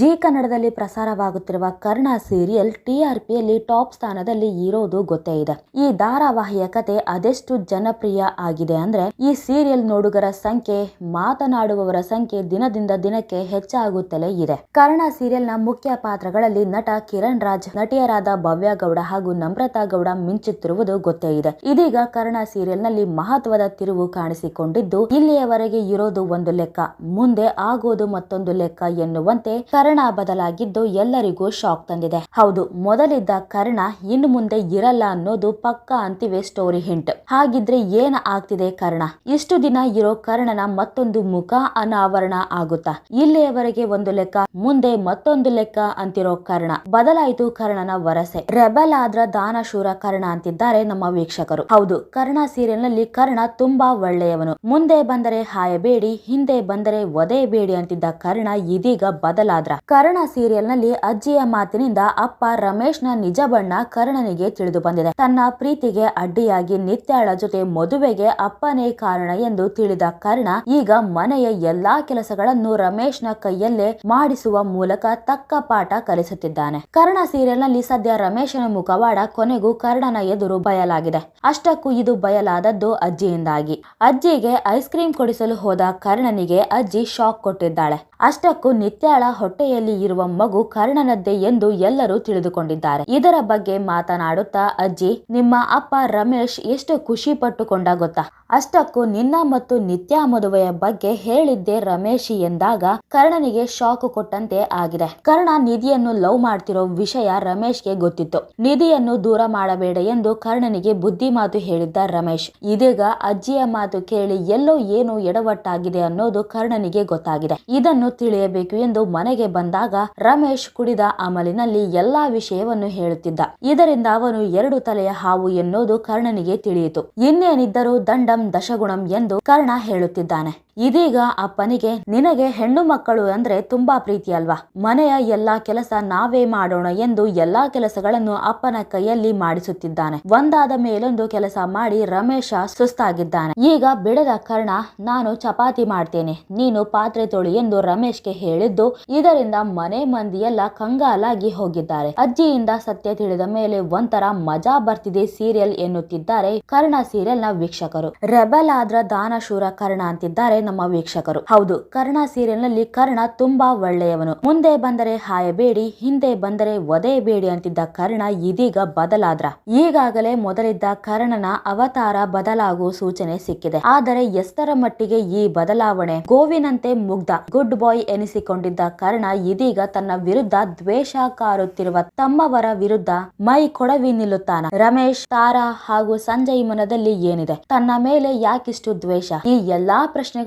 G ಕನ್ನಡದಲ್ಲಿ ಪ್ರಸಾರವಾಗುತ್ತಿರುವ Karna serial ಟಿಆರ್ಪಿಯಲ್ಲಿ top ಸ್ಥಾನದಲ್ಲಿ ಇರೋದು ಗೊತ್ತೇ ಇದೆ. ಈ ಧಾರಾವಾಹಿಯ ಕತೆ ಅದೆಷ್ಟು ಜನಪ್ರಿಯ ಆಗಿದೆ ಅಂದ್ರೆ, ಈ ಸೀರಿಯಲ್ ನೋಡುಗರ ಸಂಖ್ಯೆ, ಮಾತನಾಡುವವರ ಸಂಖ್ಯೆ ದಿನದಿಂದ ದಿನಕ್ಕೆ ಹೆಚ್ಚಾಗುತ್ತಲೇ ಇದೆ. ಕರ್ಣ ಸೀರಿಯಲ್ನ ಮುಖ್ಯ ಪಾತ್ರಗಳಲ್ಲಿ ನಟ ಕಿರಣ್ ರಾಜ್, ನಟಿಯರಾದ ಭವ್ಯ ಗೌಡ ಹಾಗೂ ನಮ್ರತಾ ಗೌಡ ಮಿಂಚುತ್ತಿರುವುದು ಗೊತ್ತೇ ಇದೆ. ಇದೀಗ ಕರ್ಣ ಸೀರಿಯಲ್ನಲ್ಲಿ ಮಹತ್ವದ ತಿರುವು ಕಾಣಿಸಿಕೊಂಡಿದ್ದು, ಇಲ್ಲಿಯವರೆಗೆ ಇರೋದು ಒಂದು ಲೆಕ್ಕ, ಮುಂದೆ ಆಗೋದು ಮತ್ತೊಂದು ಲೆಕ್ಕ ಎನ್ನುವಂತೆ ಕರ್ಣ ಬದಲಾಗಿದ್ದು ಎಲ್ಲರಿಗೂ ಶಾಕ್ ತಂದಿದೆ. ಹೌದು, ಮೊದಲಿದ್ದ ಕರ್ಣ ಇನ್ನು ಮುಂದೆ ಇರಲ್ಲ ಅನ್ನೋದು ಪಕ್ಕ ಅಂತಿವೆ ಸ್ಟೋರಿ ಹಿಂಟ್ ಹಾಗಿದ್ರೆ ಏನ ಆಗ್ತಿದೆ ಕರ್ಣ? ಇಷ್ಟು ದಿನ ಇರೋ ಕರ್ಣನ ಮತ್ತೊಂದು ಮುಖ ಅನಾವರಣ ಆಗುತ್ತಾ? ಇಲ್ಲಿಯವರೆಗೆ ಒಂದು ಲೆಕ್ಕ, ಮುಂದೆ ಮತ್ತೊಂದು ಲೆಕ್ಕ ಅಂತಿರೋ ಕರ್ಣ. ಬದಲಾಯಿತು ಕರ್ಣನ ವರಸೆ. ರೆಬಲ್ ಆದ್ರ ದಾನಶೂರ ಕರ್ಣ ಅಂತಿದ್ದಾರೆ ನಮ್ಮ ವೀಕ್ಷಕರು. ಹೌದು, ಕರ್ಣ ಸೀರಿಯಲ್ನಲ್ಲಿ ಕರ್ಣ ತುಂಬಾ ಒಳ್ಳೆಯವನು. ಮುಂದೆ ಬಂದರೆ ಹಾಯಬೇಡಿ, ಹಿಂದೆ ಬಂದರೆ ಒದೆಯಬೇಡಿ ಅಂತಿದ್ದ ಕರ್ಣ ಇದೀಗ ಬದಲಾದ್ರ ಕರ್ಣ ಸೀರಿಯಲ್ನಲ್ಲಿ ಅಜ್ಜಿಯ ಮಾತಿನಿಂದ ಅಪ್ಪ ರಮೇಶ್ನ ನಿಜ ಬಣ್ಣ ಕರ್ಣನಿಗೆ ತಿಳಿದು ಬಂದಿದೆ. ತನ್ನ ಪ್ರೀತಿಗೆ ಅಡ್ಡಿಯಾಗಿ ನಿತ್ಯಾಳ ಜೊತೆ ಮದುವೆಗೆ ಅಪ್ಪನೇ ಕಾರಣ ಎಂದು ತಿಳಿದ ಕರ್ಣ, ಈಗ ಮನೆಯ ಎಲ್ಲಾ ಕೆಲಸಗಳನ್ನು ರಮೇಶ್ನ ಕೈಯಲ್ಲೇ ಮಾಡಿಸುವ ಮೂಲಕ ತಕ್ಕ ಪಾಠ ಕಲಿಸುತ್ತಿದ್ದಾನೆ. ಕರ್ಣ ಸೀರಿಯಲ್ನಲ್ಲಿ ಸದ್ಯ ರಮೇಶನ ಮುಖವಾಡ ಕೊನೆಗೂ ಕರ್ಣನ ಎದುರು ಬಯಲಾಗಿದೆ. ಅಷ್ಟಕ್ಕೂ ಇದು ಬಯಲಾದದ್ದು ಅಜ್ಜಿಯಿಂದಾಗಿ. ಅಜ್ಜಿಗೆ ಐಸ್ ಕ್ರೀಮ್ ಕೊಡಿಸಲು ಹೋದ ಕರ್ಣನಿಗೆ ಅಜ್ಜಿ ಶಾಕ್ ಕೊಟ್ಟಿದ್ದಾಳೆ. ಅಷ್ಟಕ್ಕೂ ನಿತ್ಯಾಳ ಹೊಟ್ಟೆಯಲ್ಲಿ ಇರುವ ಮಗು ಕರ್ಣನದ್ದೇ ಎಂದು ಎಲ್ಲರೂ ತಿಳಿದುಕೊಂಡಿದ್ದಾರೆ. ಇದರ ಬಗ್ಗೆ ಮಾತನಾಡುತ್ತಾ ಅಜ್ಜಿ, ನಿಮ್ಮ ಅಪ್ಪ ರಮೇಶ್ ಎಷ್ಟು ಖುಷಿ ಪಟ್ಟುಕೊಂಡ ಗೊತ್ತಾ? ಅಷ್ಟಕ್ಕೂ ನಿನ್ನ ಮತ್ತು ನಿತ್ಯ ಮದುವೆಯ ಬಗ್ಗೆ ಹೇಳಿದ್ದೆ ರಮೇಶ್ ಎಂದಾಗ ಕರ್ಣನಿಗೆ ಶಾಕ್ ಕೊಟ್ಟಂತೆ ಆಗಿದೆ. ಕರ್ಣ ನಿಧಿಯನ್ನು ಲವ್ ಮಾಡ್ತಿರೋ ವಿಷಯ ರಮೇಶ್ಗೆ ಗೊತ್ತಿತ್ತು. ನಿಧಿಯನ್ನು ದೂರ ಮಾಡಬೇಡ ಎಂದು ಕರ್ಣನಿಗೆ ಬುದ್ಧಿ ಮಾತು ಹೇಳಿದ್ದ ರಮೇಶ್. ಇದೀಗ ಅಜ್ಜಿಯ ಮಾತು ಕೇಳಿ ಎಲ್ಲೋ ಏನು ಎಡವಟ್ಟಾಗಿದೆ ಅನ್ನೋದು ಕರ್ಣನಿಗೆ ಗೊತ್ತಾಗಿದೆ. ಇದನ್ನು ತಿಳಿಯಬೇಕು ಎಂದು ಮನೆಗೆ ಬಂದಾಗ ರಮೇಶ್ ಕುಡಿದ ಅಮಲಿನಲ್ಲಿ ಎಲ್ಲಾ ವಿಷಯವನ್ನು ಹೇಳುತ್ತಿದ್ದ. ಇದರಿಂದ ಅವನು ಎರಡು ತಲೆಯ ಹಾವು ಎನ್ನುವುದು ಕರ್ಣನಿಗೆ ತಿಳಿಯಿತು. ಇನ್ನೇನಿದ್ದರೂ ದಂಡಂ ದಶಗುಣಂ ಎಂದು ಕರ್ಣ ಹೇಳುತ್ತಿದ್ದಾನೆ. ಇದೀಗ ಅಪ್ಪನಿಗೆ ನಿನಗೆ ಹೆಣ್ಣು ಮಕ್ಕಳು ಅಂದ್ರೆ ತುಂಬಾ ಪ್ರೀತಿ ಅಲ್ವಾ? ಮನೆಯ ಎಲ್ಲಾ ಕೆಲಸ ನಾವೇ ಮಾಡೋಣ ಎಂದು ಎಲ್ಲಾ ಕೆಲಸಗಳನ್ನು ಅಪ್ಪನ ಕೈಯಲ್ಲಿ ಮಾಡಿಸುತ್ತಿದ್ದಾನೆ. ಒಂದಾದ ಮೇಲೊಂದು ಕೆಲಸ ಮಾಡಿ ರಮೇಶ ಸುಸ್ತಾಗಿದ್ದಾನೆ. ಈಗ ಬಿಡದ ಕರ್ಣ, ನಾನು ಚಪಾತಿ ಮಾಡ್ತೇನೆ. ನೀನು ಪಾತ್ರೆ ತೊಳಿ ಎಂದು ರಮೇಶ್ಗೆ ಹೇಳಿದ್ದು, ಇದರಿಂದ ಮನೆ ಮಂದಿಯೆಲ್ಲ ಕಂಗಾಲಾಗಿ ಹೋಗಿದ್ದಾರೆ. ಅಜ್ಜಿಯಿಂದ ಸತ್ಯ ತಿಳಿದ ಮೇಲೆ ಒಂಥರ ಮಜಾ ಬರ್ತಿದೆ ಸೀರಿಯಲ್ ಎನ್ನುತ್ತಿದ್ದಾರೆ ಕರ್ಣ ಸೀರಿಯಲ್ನ ವೀಕ್ಷಕರು. ರೆಬಲ್ ಆದ್ರ ದಾನಶೂರ ಕರ್ಣ ಅಂತಿದ್ದಾರೆ ನಮ್ಮ ವೀಕ್ಷಕರು. ಹೌದು, ಕರ್ಣ ಸೀರಿಯಲ್ನಲ್ಲಿ ಕರ್ಣ ತುಂಬಾ ಒಳ್ಳೆಯವನು. ಮುಂದೆ ಬಂದರೆ ಹಾಯಬೇಡಿ ಹಿಂದೆ ಬಂದರೆ ಒದೆಯಬೇಡಿ ಅಂತಿದ್ದ ಕರ್ಣ ಇದೀಗ ಬದಲಾದ್ರ. ಈಗಾಗಲೇ ಮೊದಲಿದ್ದ ಕರ್ಣನ ಅವತಾರ ಬದಲಾಗುವ ಸೂಚನೆ ಸಿಕ್ಕಿದೆ. ಆದರೆ ಎಷ್ಟರ ಮಟ್ಟಿಗೆ ಈ ಬದಲಾವಣೆ? ಗೋವಿನಂತೆ ಮುಗ್ಧ. ಗುಡ್ ಬಾಯ್ ಎನಿಸಿಕೊಂಡಿದ್ದ ಕರ್ಣ ಇದೀಗ ತನ್ನ ವಿರುದ್ಧ ದ್ವೇಷ ಕಾರುತ್ತಿರುವ ತಮ್ಮವರ ವಿರುದ್ಧ ಮೈ ಕೊಡವಿ ನಿಲ್ಲುತ್ತಾನ. ರಮೇಶ್, ತಾರಾ ಹಾಗೂ ಸಂಜಯ್ ಮನದಲ್ಲಿ ಏನಿದೆ? ತನ್ನ ಮೇಲೆ ಯಾಕಿಷ್ಟು ದ್ವೇಷ? ಈ ಎಲ್ಲಾ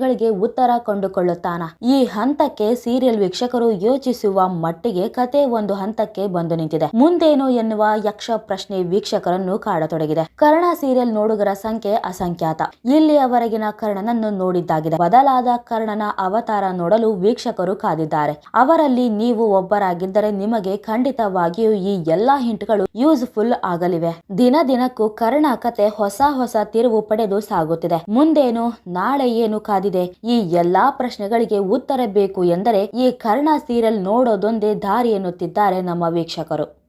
ಪ್ರಶ್ನೆಗಳಿಗೆ ಉತ್ತರ ಕಂಡುಕೊಳ್ಳುತ್ತಾನ. ಈ ಹಂತಕ್ಕೆ ಸೀರಿಯಲ್ ವೀಕ್ಷಕರು ಯೋಚಿಸುವ ಮಟ್ಟಿಗೆ ಕತೆ ಒಂದು ಹಂತಕ್ಕೆ ಬಂದು ನಿಂತಿದೆ. ಮುಂದೇನು ಎನ್ನುವ ಯಕ್ಷ ಪ್ರಶ್ನೆ ವೀಕ್ಷಕರನ್ನು ಕಾಡತೊಡಗಿದೆ. ಕರ್ಣ ಸೀರಿಯಲ್ ನೋಡುಗರ ಸಂಖ್ಯೆ ಅಸಂಖ್ಯಾತ. ಇಲ್ಲಿಯವರೆಗಿನ ಕರ್ಣನನ್ನು ನೋಡಿದ್ದಾಗಿದೆ. ಬದಲಾದ ಕರ್ಣನ ಅವತಾರ ನೋಡಲು ವೀಕ್ಷಕರು ಕಾದಿದ್ದಾರೆ. ಅವರಲ್ಲಿ ನೀವು ಒಬ್ಬರಾಗಿದ್ದರೆ ನಿಮಗೆ ಖಂಡಿತವಾಗಿಯೂ ಈ ಎಲ್ಲಾ ಹಿಂಟ್ಗಳು ಯೂಸ್ಫುಲ್ ಆಗಲಿವೆ. ದಿನ ದಿನಕ್ಕೂ ಕರ್ಣ ಕತೆ ಹೊಸ ಹೊಸ ತಿರುವು ಪಡೆದು ಸಾಗುತ್ತಿದೆ. ಮುಂದೇನು, ನಾಳೆ ಏನು ಕಾದಿದೆ? ಈ ಎಲ್ಲಾ ಪ್ರಶ್ನೆಗಳಿಗೆ ಉತ್ತರ ಬೇಕು ಎಂದರೆ ಈ ಕರ್ಣ ಸೀರಿಯಲ್ ನೋಡೋದೊಂದೇ ದಾರಿ ಎನ್ನುತ್ತಿದ್ದಾರೆ ನಮ್ಮ ವೀಕ್ಷಕರು.